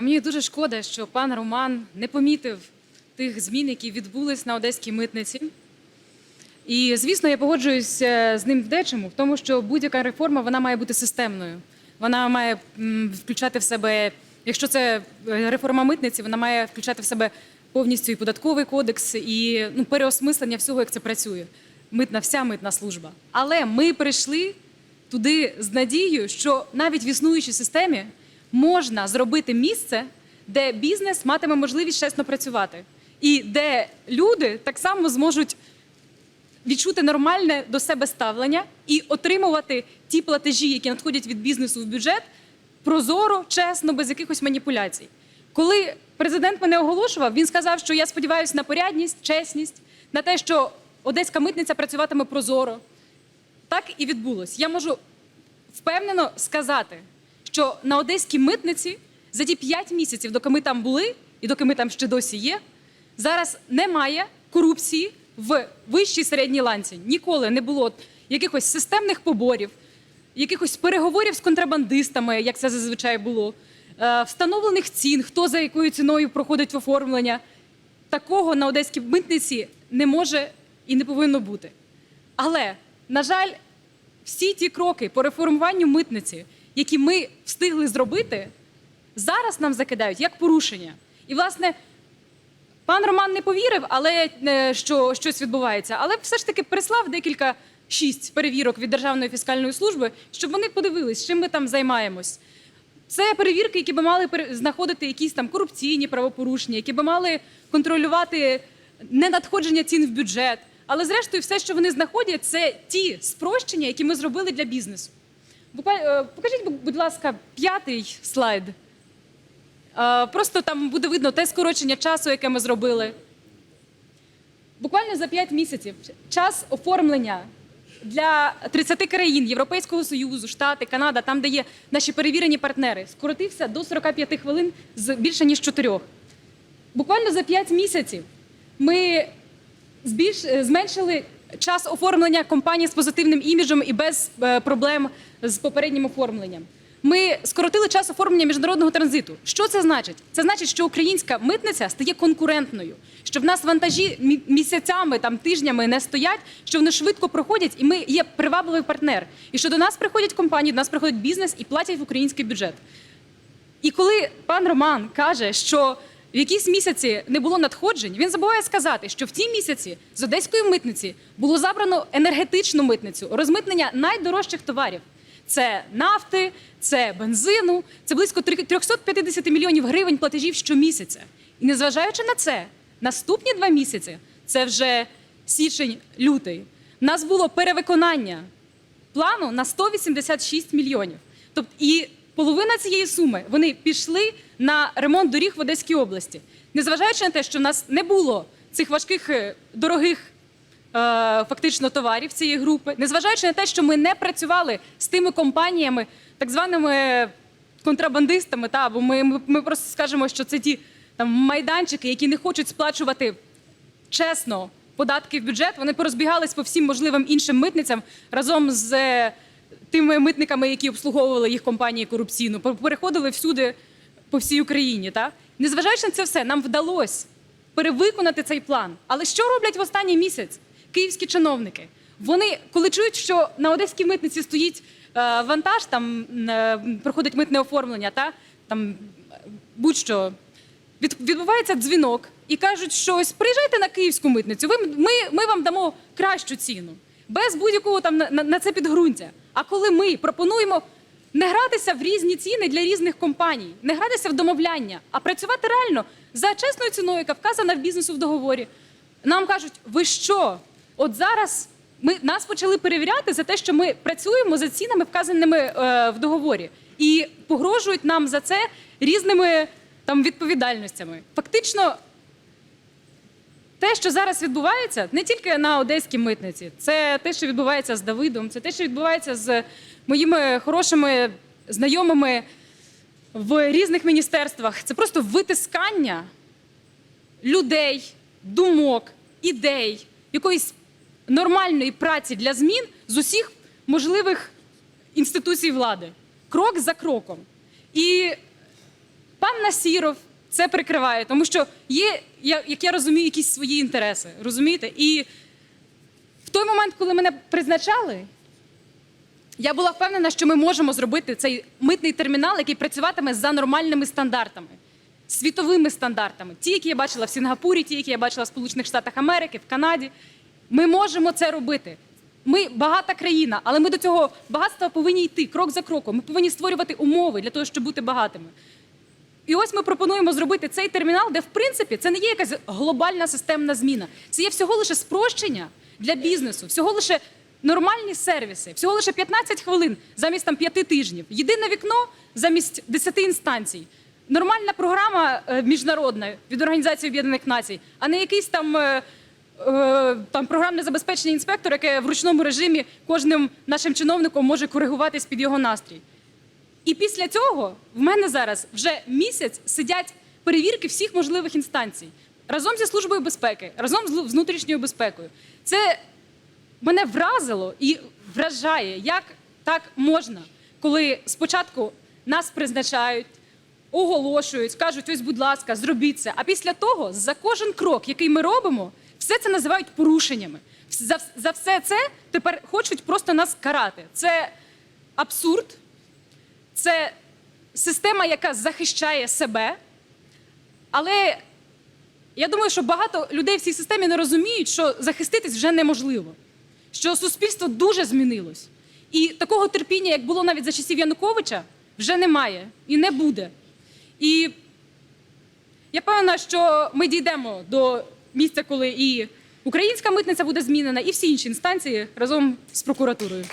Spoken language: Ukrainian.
Мені дуже шкода, що пан Роман не помітив тих змін, які відбулись на одеській митниці. І, звісно, я погоджуюся з ним в дечому, в тому, що будь-яка реформа вона має бути системною. Вона має включати в себе, якщо це е, реформа митниці, вона має включати в себе повністю і податковий кодекс, і ну, переосмислення всього, як це працює. Митна, вся митна служба. Але ми прийшли туди з надією, що навіть в існуючій системі можна зробити місце, де бізнес матиме можливість чесно працювати, і де люди так само зможуть відчути нормальне до себе ставлення і отримувати ті платежі, які надходять від бізнесу в бюджет, прозоро, чесно, без якихось маніпуляцій. Коли президент мене оголошував, він сказав, що я сподіваюся на порядність, чесність, на те, що одеська митниця працюватиме прозоро. Так і відбулось. Я можу впевнено сказати, що на одеській митниці за ті 5 місяців, доки ми там були, і доки ми там ще досі є, зараз немає корупції в вищій середній ланці. Ніколи не було якихось системних поборів, якихось переговорів з контрабандистами, як це зазвичай було, е, встановлених цін, хто за якою ціною проходить оформлення. Такого на одеській митниці не може і не повинно бути. Але, на жаль, всі ті кроки по реформуванню митниці, які ми встигли зробити, зараз нам закидають як порушення. І, власне, пан Роман не повірив, але е, що щось відбувається. Але все ж таки прислав декілька шість перевірок від Державної фіскальної служби, щоб вони подивились, чим ми там займаємось. Це перевірки, які би мали знаходити якісь там корупційні правопорушення, які би мали контролювати ненадходження цін в бюджет. Але зрештою, все, що вони знаходять, це ті спрощення, які ми зробили для бізнесу. Буквально е, покажіть, будь ласка, п'ятий слайд. Е, Просто там буде видно те скорочення часу, яке ми зробили. Буквально за 5 місяців час оформлення для 30 країн Європейського Союзу, Штати, Канада, там, де є наші перевірені партнери, скоротився до 45 хвилин з більше ніж 4. Буквально за 5 місяців ми збільш... е, зменшили час оформлення компаній з позитивним іміджем і без е, проблем з попереднім оформленням. Ми скоротили час оформлення міжнародного транзиту. Що це значить? Це значить, що українська митниця стає конкурентною, що в нас вантажі місяцями, там тижнями не стоять, що вони швидко проходять, і ми є привабливий партнер. І що до нас приходять компанії, до нас приходить бізнес і платять в український бюджет. І коли пан Роман каже, що в якісь місяці не було надходжень, він забуває сказати, що в ті місяці з одеської митниці було забрано енергетичну митницю, розмитнення найдорожчих товарів. Це нафти, це бензину, це близько три- 350 мільйонів гривень платежів щомісяця. І незважаючи на це, наступні два місяці це вже січень-лютий. В нас було перевиконання плану на 186 мільйонів. Тобто і половина цієї суми вони пішли на ремонт доріг в Одеській області, незважаючи на те, що в нас не було цих важких е, дорогих. е, Фактично товарів цієї групи, незважаючи на те, що ми не працювали з тими компаніями, так званими контрабандистами, та бо ми, ми, ми просто скажемо, що це ті там майданчики, які не хочуть сплачувати чесно податки в бюджет, вони порозбігались по всім можливим іншим митницям разом з е, тими митниками, які обслуговували їх компанії корупційно, пер- переходили всюди по всій Україні. Та? Незважаючи на це все, нам вдалося перевиконати цей план. Але що роблять в останній місяць київські чиновники? Вони, коли чують, що на одеській митниці стоїть е, вантаж, там е, проходить митне оформлення, та там будь-що від, відбувається дзвінок і кажуть, що ось приїжджайте на київську митницю. Ви ми, ми вам дамо кращу ціну, без будь-якого там на, на це підґрунтя. А коли ми пропонуємо не гратися в різні ціни для різних компаній, не гратися в домовляння, а працювати реально за чесною ціною, яка вказана в бізнесу в договорі, нам кажуть, ви що? От зараз ми нас почали перевіряти за те, що ми працюємо за цінами, вказаними е, в договорі, і погрожують нам за це різними там відповідальностями. Фактично, те, що зараз відбувається, не тільки на одеській митниці, це те, що відбувається з Давидом, це те, що відбувається з моїми хорошими знайомими в різних міністерствах. Це просто витискання людей, думок, ідей, якоїсь нормальної праці для змін з усіх можливих інституцій влади, крок за кроком. І Пан Насіров це прикриває, тому що є, як я розумію, якісь свої інтереси. Розумієте? І в той момент, коли мене призначали, я була впевнена, що ми можемо зробити цей митний термінал, який працюватиме за нормальними стандартами, світовими стандартами. Ті, які я бачила в Сінгапурі, ті, які я бачила в Сполучених Штатах Америки, в Канаді. Ми можемо це робити. Ми багата країна, але ми до цього багатства повинні йти крок за кроком. Ми повинні створювати умови для того, щоб бути багатими. І ось ми пропонуємо зробити цей термінал, де в принципі це не є якась глобальна системна зміна. Це є всього лише спрощення для бізнесу, всього лише нормальні сервіси, всього лише 15 хвилин замість там 5 тижнів. Єдине вікно замість 10 інстанцій. Нормальна програма е, міжнародна від Організації Об'єднаних Націй, а не якийсь там. е, е, Там програмне забезпечення інспектор, яке в ручному режимі кожним нашим чиновником може коригуватись під його настрій. І після цього в мене зараз вже місяць сидять перевірки всіх можливих інстанцій разом зі службою безпеки, разом з внутрішньою безпекою. Це мене вразило і вражає, як так можна, коли спочатку нас призначають, оголошують, кажуть, ось, будь ласка, зробіть це. А після того за кожен крок, який ми робимо, все це називають порушеннями. За, за все це тепер хочуть просто нас карати. Це абсурд. Це система, яка захищає себе. Але я думаю, що багато людей в цій системі не розуміють, що захиститись вже неможливо, що суспільство дуже змінилось. І такого терпіння, як було навіть за часів Януковича, вже немає і не буде. І я певна, що ми дійдемо до місця, коли і українська митниця буде змінена, і всі інші інстанції разом з прокуратурою.